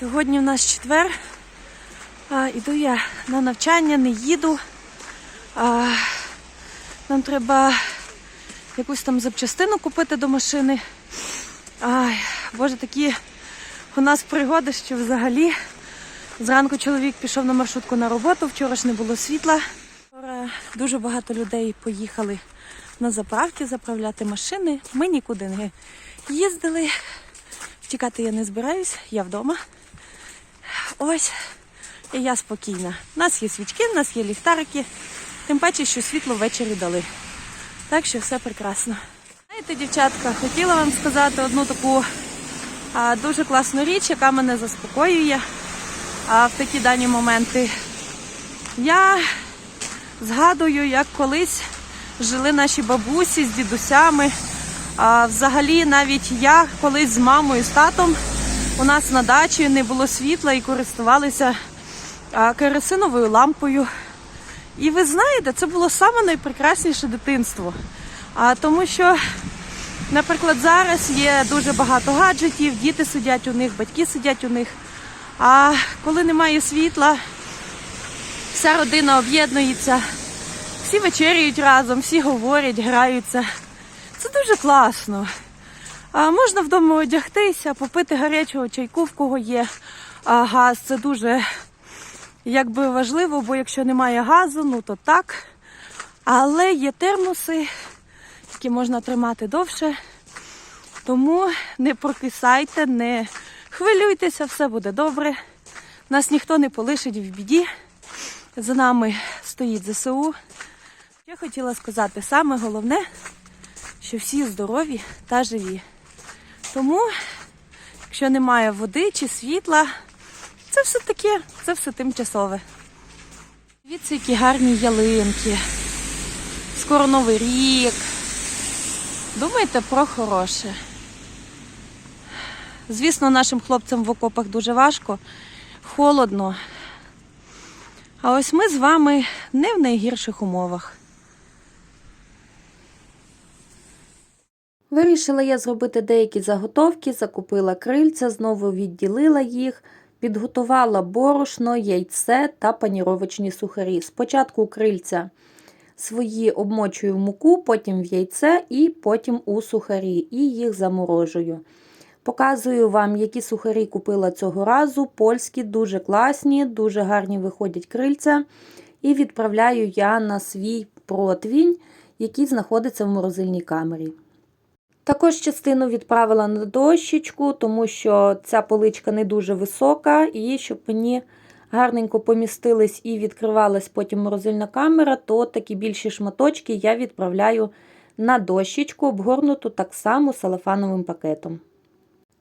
сьогодні в нас четвер. А, іду я на навчання, не їду. А, нам треба якусь там запчастину купити до машини. Ай, боже, такі у нас пригоди, що взагалі. Зранку чоловік пішов на маршрутку на роботу, вчора ж не було світла. Дуже багато людей поїхали на заправки заправляти машини. Ми нікуди не їздили. Втікати я не збираюсь, я вдома. Ось. І я спокійна. У нас є свічки, у нас є ліхтарики. Тим паче, що світло ввечері дали. Так що все прекрасно. Знаєте, дівчатка, хотіла вам сказати одну таку а, дуже класну річ, яка мене заспокоює а, в такі дані моменти. Я згадую, як колись жили наші бабусі з дідусями. А взагалі навіть я колись з мамою, з татом у нас на дачі не було світла і користувалися керосиновою лампою. І ви знаєте, це було саме найпрекрасніше дитинство. А, тому що, наприклад, зараз є дуже багато гаджетів, діти сидять у них, батьки сидять у них. А коли немає світла, вся родина об'єднується, всі вечерюють разом, всі говорять, граються. Це дуже класно. А можна вдома одягтися, попити гарячого чайку, в кого є а, газ. Це дуже якби важливо, бо якщо немає газу, ну то так. Але є термоси, які можна тримати довше. Тому не прокисайте, не хвилюйтеся, все буде добре. Нас ніхто не полишить в біді. За нами стоїть ЗСУ. Я хотіла сказати, саме головне, що всі здорові та живі. Тому, якщо немає води чи світла, це все таке, це все тимчасове. Дивіться, які гарні ялинки. Скоро новий рік. Думайте про хороше. Звісно, нашим хлопцям в окопах дуже важко, холодно. А ось ми з вами не в найгірших умовах. Вирішила я зробити деякі заготовки, закупила крильця, знову відділила їх, підготувала борошно, яйце та паніровочні сухарі. Спочатку крильця свої обмочую в муку, потім в яйце і потім у сухарі, і їх заморожую. Показую вам, які сухарі купила цього разу. Польські, дуже класні, дуже гарні виходять крильця. І відправляю я на свій противінь, який знаходиться в морозильній камері. Також частину відправила на дощечку, тому що ця поличка не дуже висока, і щоб мені гарненько помістились і відкривалась потім морозильна камера, то такі більші шматочки я відправляю на дощечку, обгорнуту так само салафановим пакетом.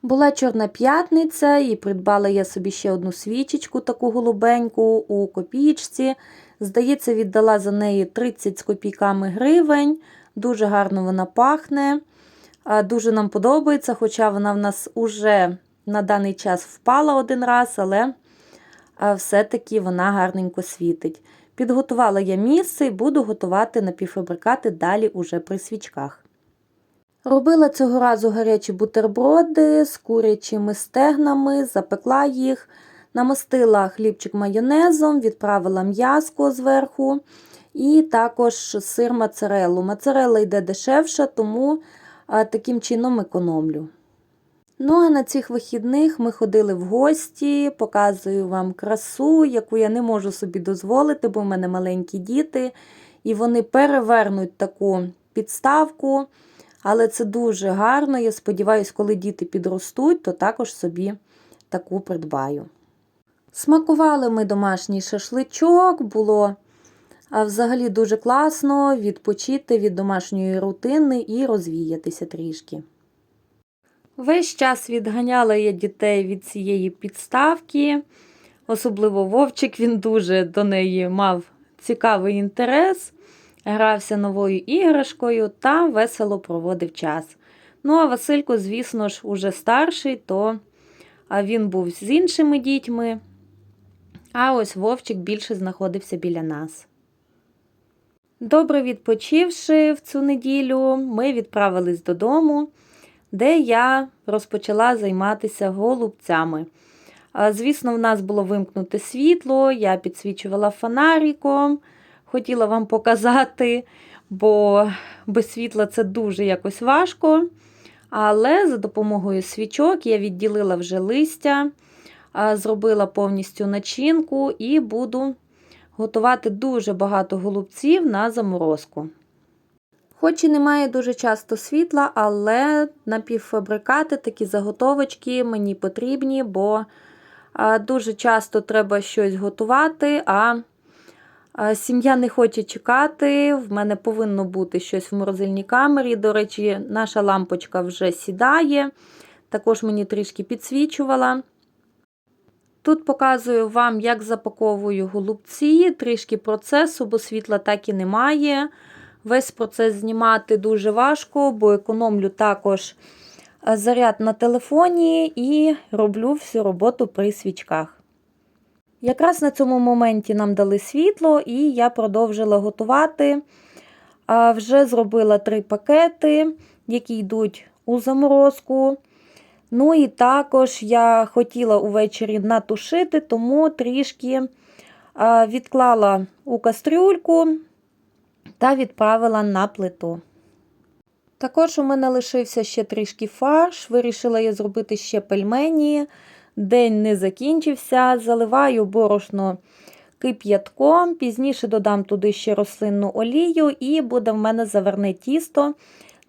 Була чорна п'ятниця, і придбала я собі ще одну свічечку, таку голубеньку у копійці. Здається, віддала за неї 30 з копійками гривень. Дуже гарно вона пахне. Дуже нам подобається, хоча вона в нас уже на даний час впала один раз, але все-таки вона гарненько світить. Підготувала я місце і буду готувати напівфабрикати далі уже при свічках. Робила цього разу гарячі бутерброди з курячими стегнами, запекла їх, намастила хлібчик майонезом, відправила м'язко зверху і також сир моцареллу. Моцарелла йде дешевше, тому а, таким чином економлю. Ну, а на цих вихідних ми ходили в гості, показую вам красу, яку я не можу собі дозволити, бо в мене маленькі діти, і вони перевернуть таку підставку. Але це дуже гарно. Я сподіваюся, коли діти підростуть, то також собі таку придбаю. Смакували ми домашній шашличок, було взагалі дуже класно відпочити від домашньої рутини і розвіятися трішки. Весь час відганяла я дітей від цієї підставки, особливо Вовчик, він дуже до неї мав цікавий інтерес грався новою іграшкою та весело проводив час. Ну, а Василько, звісно ж, уже старший, то він був з іншими дітьми. А ось Вовчик більше знаходився біля нас. Добре відпочивши в цю неділю, ми відправились додому. де я розпочала займатися голубцями. Звісно, в нас було вимкнуте світло, я підсвічувала фонариком, хотіла вам показати, бо без світла це дуже якось важко. Але за допомогою свічок я відділила вже листя, зробила повністю начинку і буду готувати дуже багато голубців на заморозку. Хоч і немає дуже часто світла, але напівфабрикати, такі заготовочки мені потрібні, бо дуже часто треба щось готувати, а, сім'я не хоче чекати. В мене повинно бути щось в морозильній камері. До речі, наша лампочка вже сідає, також мені трішки підсвічувала. Тут показую вам, як запаковую голубці, трішки процесу, бо світла так і немає. Весь процес знімати дуже важко, бо економлю також е, заряд на телефоні і роблю всю роботу при свічках. Якраз на цьому моменті нам дали світло, і я продовжила готувати. Вже зробила три пакети, які йдуть у заморозку. Ну і також я хотіла увечері натушити, тому трішки відклала у кастрюльку та відправила на плиту. Також у мене лишився ще трішки фарш, вирішила я зробити ще пельмені. День не закінчився, заливаю борошно кип'ятком, пізніше додам туди ще рослинну олію, і буде в мене заверне тісто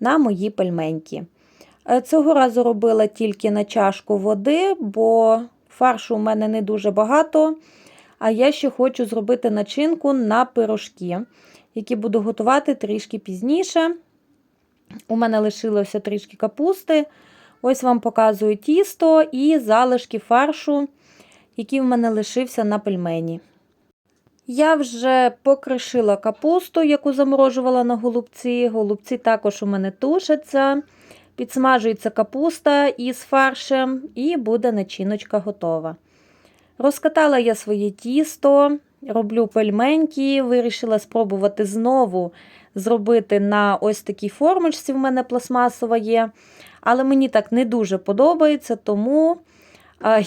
на мої пельменьки. Е, цього разу робила тільки на чашку води, бо фаршу у мене не дуже багато. А я ще хочу зробити начинку на пирожки, які буду готувати трішки пізніше. У мене лишилося трішки капусти. Ось вам показую тісто і залишки фаршу, який в мене лишився на пельмені. Я вже покришила капусту, яку заморожувала на голубці. Голубці також у мене тушаться. Підсмажується капуста із фаршем, і буде начиночка готова. Розкатала я своє тісто, роблю пельменьки, вирішила спробувати знову зробити на ось такій формочці, в мене пластмасова є. Але мені так не дуже подобається, тому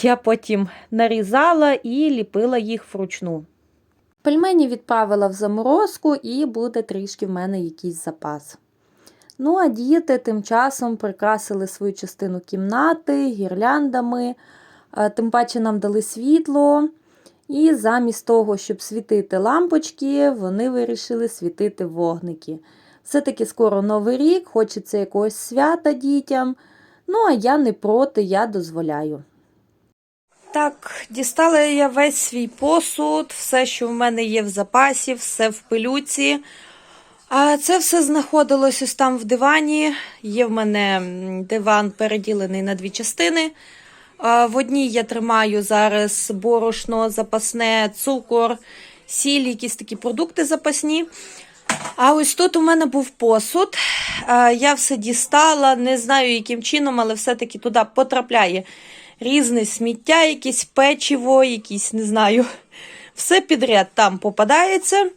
я потім нарізала і ліпила їх вручну. Пельмені відправила в заморозку, і буде трішки в мене якийсь запас. Ну, а діти тим часом прикрасили свою частину кімнати гірляндами, тим паче нам дали світло. І замість того, щоб світити лампочки, вони вирішили світити вогники. Все-таки скоро Новий рік, хочеться якогось свята дітям. Ну, а я не проти, я дозволяю. Так, дістала я весь свій посуд, все, що в мене є в запасі, все в пилюці. А це все знаходилось ось там в дивані. Є в мене диван переділений на дві частини. В одній я тримаю зараз борошно, запасне, цукор, сіль, якісь такі продукти запасні. А ось тут у мене був посуд. Я все дістала, не знаю, яким чином, але все-таки туди потрапляє різне сміття, якесь печиво, якісь, не знаю, все підряд там попадається.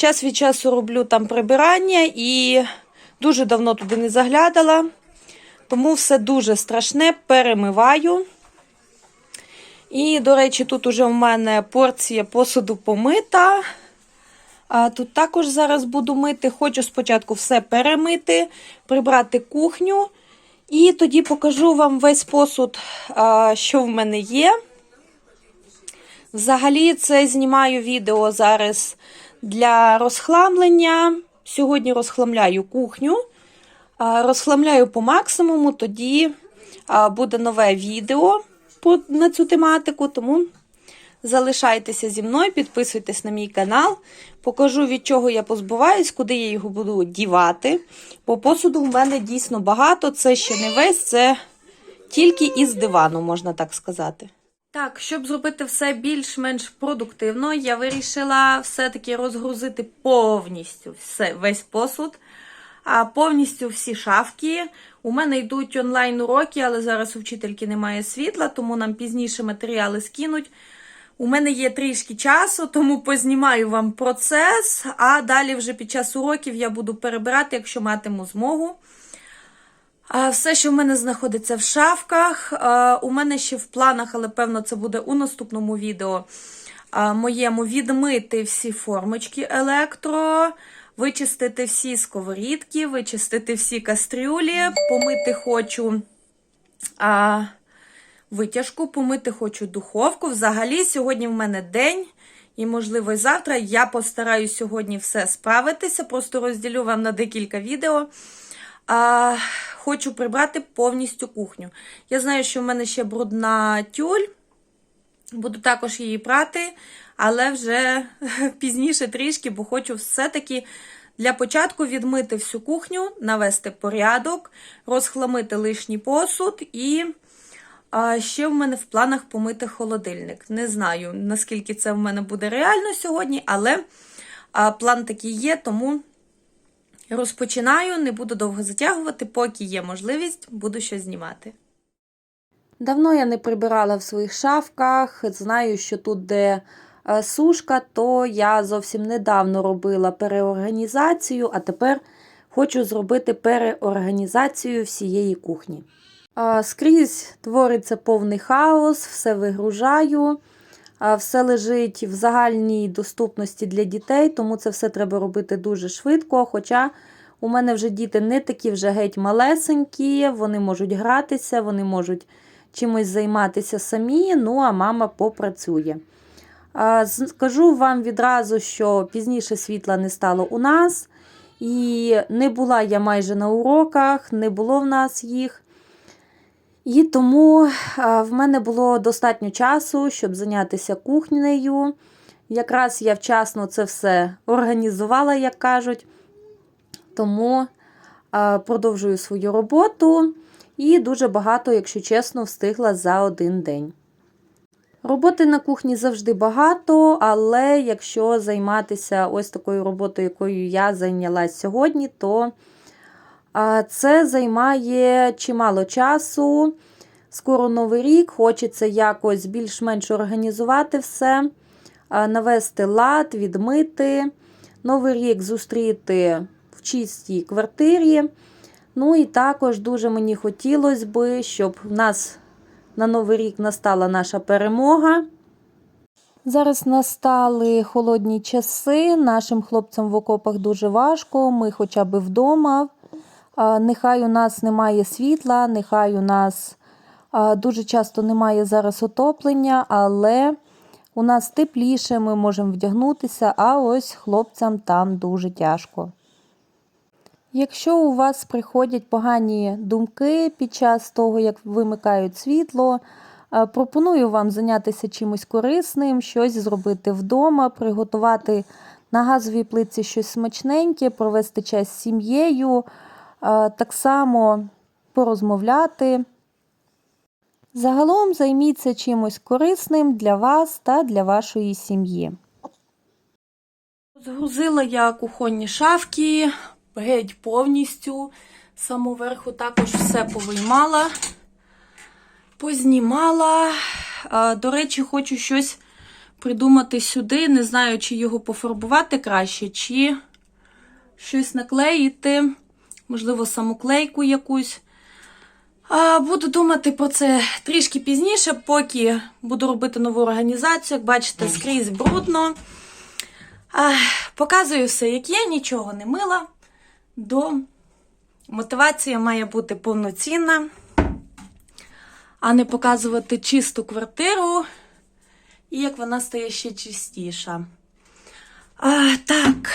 Час від часу роблю там прибирання і дуже давно туди не заглядала. Тому все дуже страшне, перемиваю. І, до речі, тут уже в мене порція посуду помита. А Тут також зараз буду мити. Хочу спочатку все перемити, прибрати кухню. І тоді покажу вам весь посуд, що в мене є. Взагалі, це знімаю відео зараз для розхламлення. Сьогодні розхламляю кухню, розхламляю по максимуму, тоді буде нове відео на цю тематику. Тому залишайтеся зі мною, підписуйтесь на мій канал. Покажу, від чого я позбуваюсь, куди я його буду дівати. По посуду в мене дійсно багато. Це ще не весь, це тільки із дивану, можна так сказати. Так, щоб зробити все більш-менш продуктивно, я вирішила все-таки розгрузити повністю все, весь посуд, а повністю всі шафки. У мене йдуть онлайн-уроки, але зараз у вчительки немає світла, тому нам пізніше матеріали скинуть. У мене є трішки часу, тому познімаю вам процес, а далі вже під час уроків я буду перебирати, якщо матиму змогу. Все, що в мене знаходиться в шафках. У мене ще в планах, але певно, це буде у наступному відео. Моєму відмити всі формочки електро, вичистити всі сковорідки, вичистити всі кастрюлі, помити хочу а, витяжку, помити хочу духовку. Взагалі, сьогодні в мене день. І, можливо, і завтра я постараюсь сьогодні все справитися. Просто розділю вам на декілька відео. А, Хочу прибрати повністю кухню. Я знаю, що в мене ще брудна тюль. Буду також її прати, але вже пізніше трішки, бо хочу все-таки для початку відмити всю кухню, навести порядок, розхламити лишній посуд і а, ще в мене в планах помити холодильник. Не знаю, наскільки це в мене буде реально сьогодні, але а, план такий є, тому розпочинаю, не буду довго затягувати, поки є можливість, буду щось знімати. Давно я не прибирала в своїх шафках. Знаю, що тут, де е, сушка, то я зовсім недавно робила переорганізацію, а тепер хочу зробити переорганізацію всієї кухні. Скрізь твориться повний хаос, все вигружаю, все лежить в загальній доступності для дітей, тому це все треба робити дуже швидко. Хоча у мене вже діти не такі вже геть малесенькі, вони можуть гратися, вони можуть чимось займатися самі, ну а мама попрацює. Скажу вам відразу, що пізніше світла не стало у нас, і не була я майже на уроках, не було в нас їх. І тому в мене було достатньо часу, щоб зайнятися кухнею. Якраз я вчасно це все організувала, як кажуть. Тому продовжую свою роботу. І дуже багато, якщо чесно, встигла за один день. Роботи на кухні завжди багато, але якщо займатися ось такою роботою, якою я зайнялась сьогодні, то це займає чимало часу. Скоро новий рік, хочеться якось більш-менш організувати все, навести лад, відмити, новий рік зустріти в чистій квартирі. Ну і також дуже мені хотілося би, щоб в нас на Новий рік настала наша перемога. Зараз настали холодні часи, нашим хлопцям в окопах дуже важко, ми хоча б вдома. Нехай у нас немає світла, нехай у нас дуже часто немає зараз отоплення, але у нас тепліше, ми можемо вдягнутися, а ось хлопцям там дуже тяжко. Якщо у вас приходять погані думки під час того, як вимикають світло, пропоную вам зайнятися чимось корисним, щось зробити вдома, приготувати на газовій плитці щось смачненьке, провести час з сім'єю, так само порозмовляти. Загалом займіться чимось корисним для вас та для вашої сім'ї. Згрузила я кухонні шафки геть повністю. Саму верху також все повиймала, познімала. До речі, хочу щось придумати сюди. Не знаю, чи його пофарбувати краще, чи щось наклеїти, можливо, самоклейку якусь. Буду думати про це трішки пізніше, поки буду робити нову організацію. Як бачите, скрізь брудно. Показую все, як є, нічого не мила до мотивація має бути повноцінна, а не показувати чисту квартиру, і як вона стає ще чистіша. А, Так.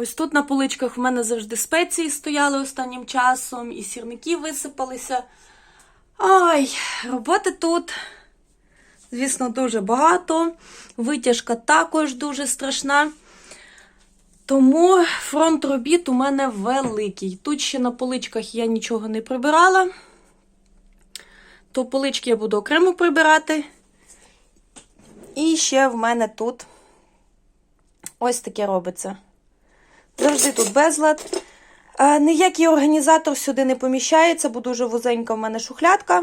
Ось тут на поличках в мене завжди спеції стояли останнім часом, і сірники висипалися. Ой, роботи тут, звісно, дуже багато. Витяжка також дуже страшна. Тому фронт робіт у мене великий. Тут ще на поличках я нічого не прибирала, то полички я буду окремо прибирати. І ще в мене тут ось таке робиться. Завжди тут безлад. Ніякий організатор сюди не поміщається, бо дуже вузенька в мене шухлядка.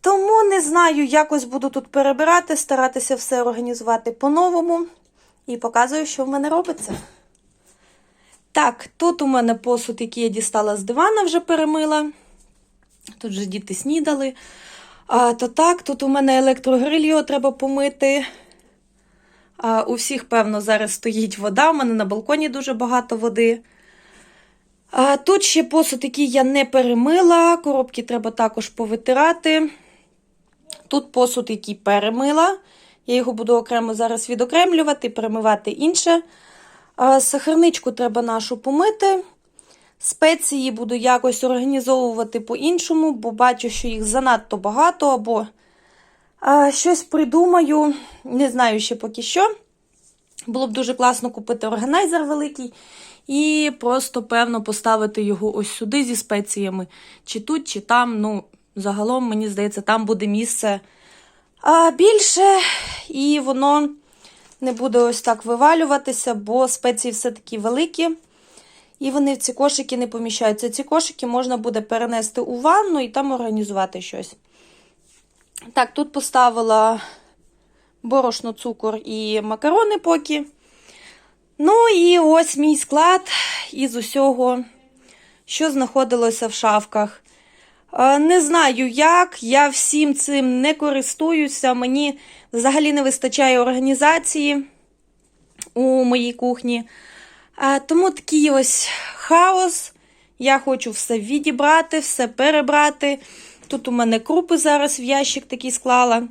Тому не знаю, якось буду тут перебирати, старатися все організувати по-новому. І показую, що в мене робиться. Так, тут у мене посуд, який я дістала з дивана, вже перемила. Тут вже діти снідали. А, то так, тут у мене електрогриль, його треба помити. У всіх, певно, зараз стоїть вода. У мене на балконі дуже багато води. Тут ще посуд, який я не перемила. Коробки треба також повитирати. Тут посуд, який перемила. Я його буду окремо зараз відокремлювати, перемивати інше. Сахарничку треба нашу помити. Спеції буду якось організовувати по-іншому, бо бачу, що їх занадто багато, або щось придумаю. Не знаю ще поки що. Було б дуже класно купити органайзер великий і просто, певно, поставити його ось сюди зі спеціями. Чи тут, чи там. Ну, загалом, мені здається, там буде місце більше, і воно не буде ось так вивалюватися, бо спеції все-таки великі. І вони в ці кошики не поміщаються. Ці кошики можна буде перенести у ванну і там організувати щось. Так, тут поставила борошно, цукор і макарони поки. Ну, і ось мій склад із усього, що знаходилося в шафках. Е, Не знаю як, я всім цим не користуюся. Мені взагалі не вистачає організації у моїй кухні. Тому такий ось хаос. Я хочу все відібрати, все перебрати. Тут у мене крупи зараз в ящик такий склала.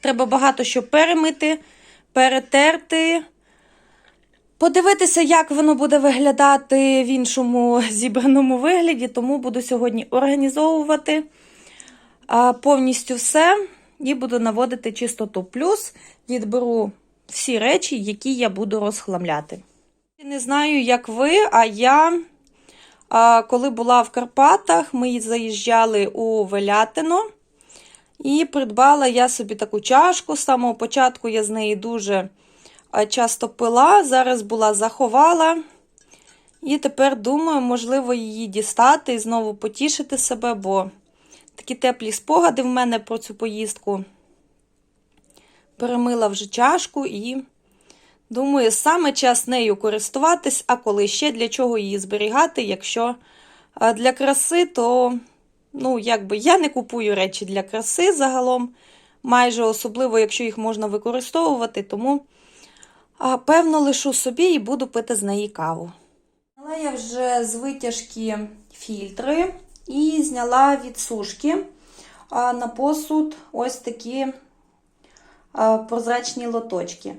Треба багато що перемити, перетерти. Подивитися, як воно буде виглядати в іншому зібраному вигляді, тому буду сьогодні організовувати повністю все і буду наводити чистоту. Плюс відберу всі речі, які я буду розхламляти. Не знаю, як ви, а я, коли була в Карпатах, ми заїжджали у Велятино. І придбала я собі таку чашку. З самого початку я з неї дуже часто пила. Зараз була заховала. І тепер думаю, можливо, її дістати і знову потішити себе, бо такі теплі спогади в мене про цю поїздку. Перемила вже чашку і. Думаю, саме час нею користуватись, а коли ще для чого її зберігати, якщо для краси, то, ну, якби я не купую речі для краси загалом, майже особливо, якщо їх можна використовувати, тому, певно, лишу собі і буду пити з неї каву. Але я вже з витяжки фільтри і зняла від сушки на посуд ось такі прозрачні лоточки.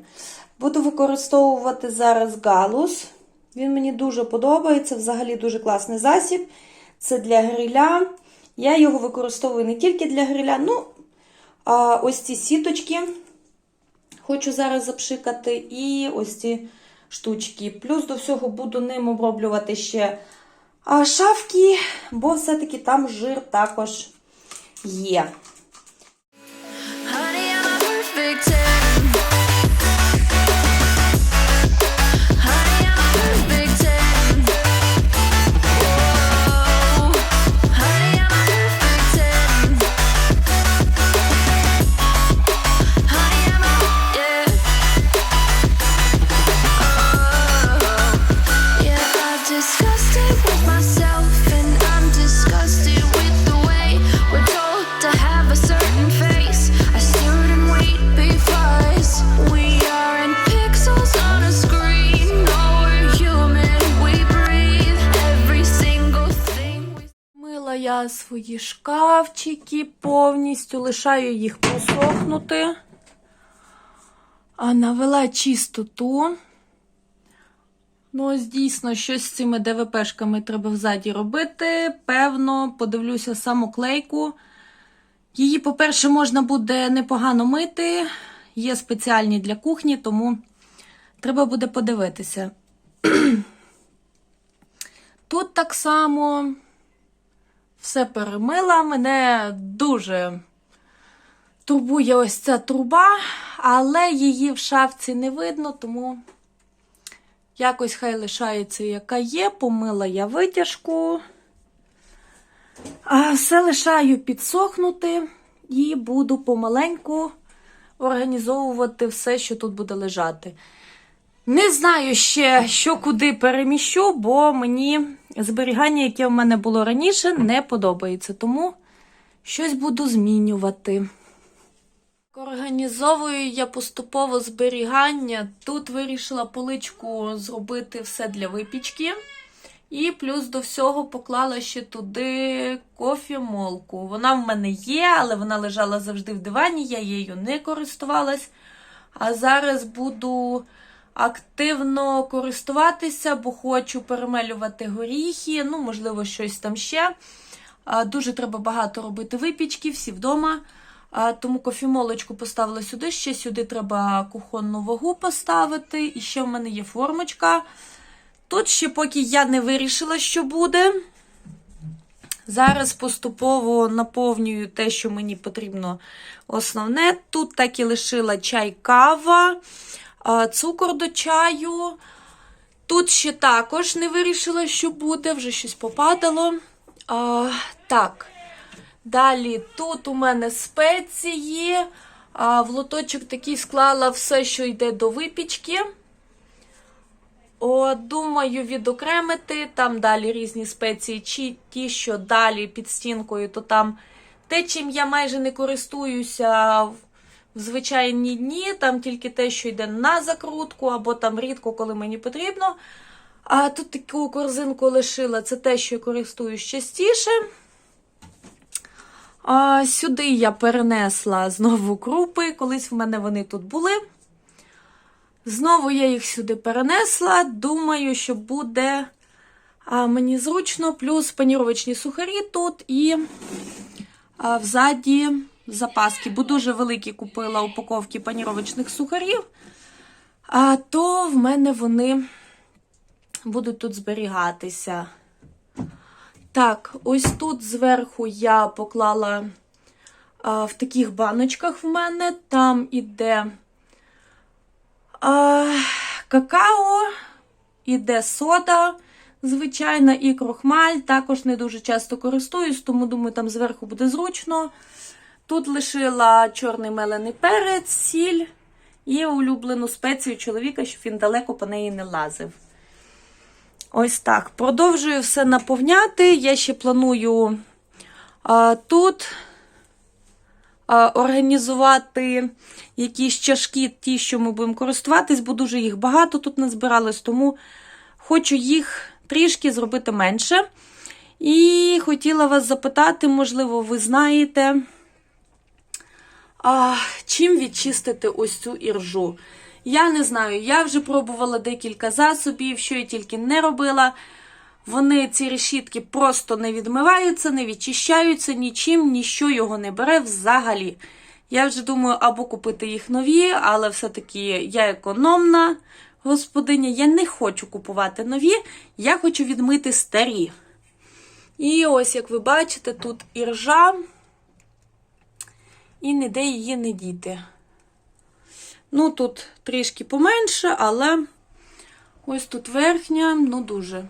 Буду використовувати зараз галус. Він мені дуже подобається, взагалі дуже класний засіб. Це для гриля. Я його використовую не тільки для гриля, ну, а ось ці сіточки хочу зараз запшикати, і ось ці штучки. Плюс до всього буду ним оброблювати ще шафки, бо все-таки там жир також є. could свої шкафчики повністю, лишаю їх просохнути. А навела чистоту. Ну, ось дійсно, щось з цими ДВПшками треба взаді робити. Певно, подивлюся самоклейку. Її, по-перше, можна буде непогано мити. Є спеціальні для кухні, тому треба буде подивитися. Тут так само все перемила. Мене дуже турбує ось ця труба, але її в шафці не видно, тому якось хай лишається, яка є. Помила я витяжку. А все лишаю підсохнути і буду помаленьку організовувати все, що тут буде лежати. Не знаю ще, що куди переміщу, бо мені зберігання, яке в мене було раніше, не подобається. Тому щось буду змінювати. Організовую я поступово зберігання. Тут вирішила поличку зробити все для випічки. І плюс до всього поклала ще туди кофемолку. Вона в мене є, але вона лежала завжди в дивані, я її не користувалась. А зараз буду активно користуватися, бо хочу перемелювати горіхи, ну, можливо, щось там ще. Дуже треба багато робити випічки, всі вдома. Тому кофемолочку поставила сюди. Ще сюди треба кухонну вагу поставити. І ще в мене є формочка. Тут ще поки я не вирішила, що буде. Зараз поступово наповнюю те, що мені потрібно основне. Тут так і лишила чай, кава, цукор до чаю. Тут ще також не вирішила, що буде, вже щось попадало. А, так. Далі тут у мене спеції. А, в лоточок такий склала все, що йде до випічки. О, думаю, відокремити. Там далі різні спеції, чи ті, що далі під стінкою, то там те, чим я майже не користуюся в звичайні дні, там тільки те, що йде на закрутку, або там рідко, коли мені потрібно. А тут таку корзинку лишила, це те, що я користуюсь частіше. А, сюди я перенесла знову крупи, колись в мене вони тут були. Знову я їх сюди перенесла. Думаю, що буде а, мені зручно, плюс паніровочні сухарі тут і а, взаді запаски, бо дуже великі купила упаковки паніровочних сухарів, а то в мене вони будуть тут зберігатися. Так, ось тут зверху я поклала а, в таких баночках в мене, там іде а, какао, іде сода, звичайна, і крохмаль. Також не дуже часто користуюсь, тому думаю, там зверху буде зручно. Тут лишила чорний мелений перець, сіль і улюблену спецію чоловіка, щоб він далеко по неї не лазив. Ось так. Продовжую все наповняти. Я ще планую а, тут а, організувати якісь чашки, ті, що ми будемо користуватись, бо дуже їх багато тут назбиралось, тому хочу їх трішки зробити менше. І хотіла вас запитати, можливо, ви знаєте, а, чим відчистити ось цю іржу. Я не знаю, я вже пробувала декілька засобів, що я тільки не робила. Вони, ці решітки, просто не відмиваються, не відчищаються нічим, ніщо його не бере взагалі. Я вже думаю, або купити їх нові, але все-таки я економна господиня, я не хочу купувати нові, я хочу відмити старі. І ось, як ви бачите, тут іржа, і ніде її не діти. Ну, тут трішки поменше, але ось тут верхня, ну дуже.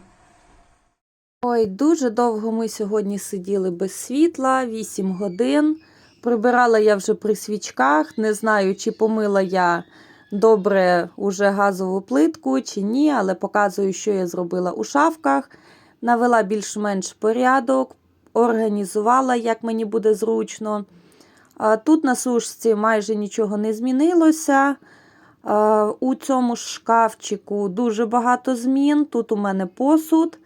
Ой, дуже довго ми сьогодні сиділи без світла, 8 годин. Прибирала я вже при свічках. Не знаю, чи помила я добре уже газову плитку, чи ні, але показую, що я зробила у шафках. Навела більш-менш порядок, організувала, як мені буде зручно. Тут на сушці майже нічого не змінилося. У цьому шкафчику дуже багато змін. Тут у мене посуд,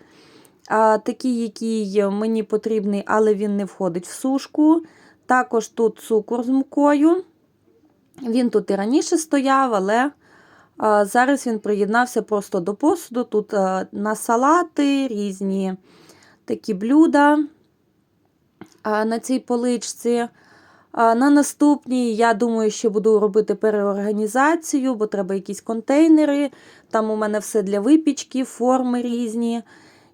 такий, який мені потрібний, але він не входить в сушку. Також тут цукор з мукою. Він тут і раніше стояв, але зараз він приєднався просто до посуду. Тут на салати, різні такі блюда на цій поличці. На наступній, я думаю, ще буду робити переорганізацію, бо треба якісь контейнери. Там у мене все для випічки, форми різні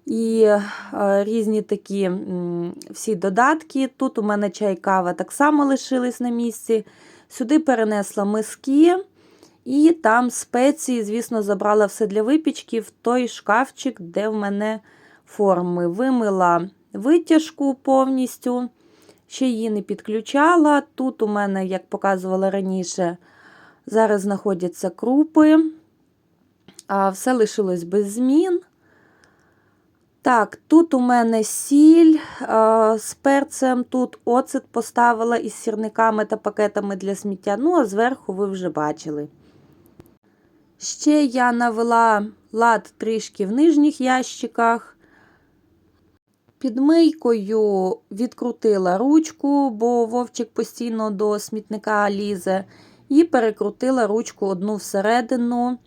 і різні такі всі додатки. Тут у мене чай, кава так само лишились на місці. Сюди перенесла миски. І там спеції, звісно, забрала все для випічки в той шкафчик, де в мене форми. Вимила витяжку повністю ще її не підключала. Тут у мене, як показувала раніше, зараз знаходяться крупи. а, все лишилось без змін. Так, тут у мене сіль а, з перцем, тут оцет поставила із сірниками та пакетами для сміття. Ну, а зверху ви вже бачили. Ще я навела лад трішки в нижніх ящиках. Під мийкою відкрутила ручку, бо вовчик постійно до смітника лізе, і перекрутила ручку одну всередину,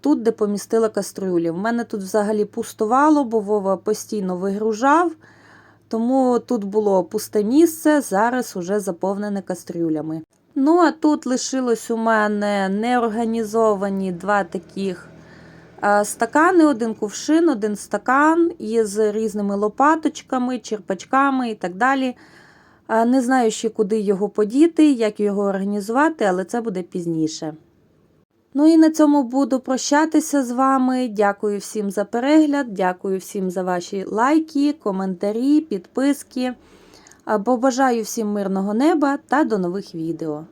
тут, де помістила кастрюлі. В мене тут взагалі пустувало, бо Вова постійно вигружав, тому тут було пусте місце, зараз уже заповнене кастрюлями. Ну, а тут лишилось у мене неорганізовані два таких стакани, один кувшин, один стакан із різними лопаточками, черпачками і так далі. Не знаю ще, куди його подіти, як його організувати, але це буде пізніше. Ну і на цьому буду прощатися з вами. Дякую всім за перегляд, дякую всім за ваші лайки, коментарі, підписки. Побажаю всім мирного неба та до нових відео.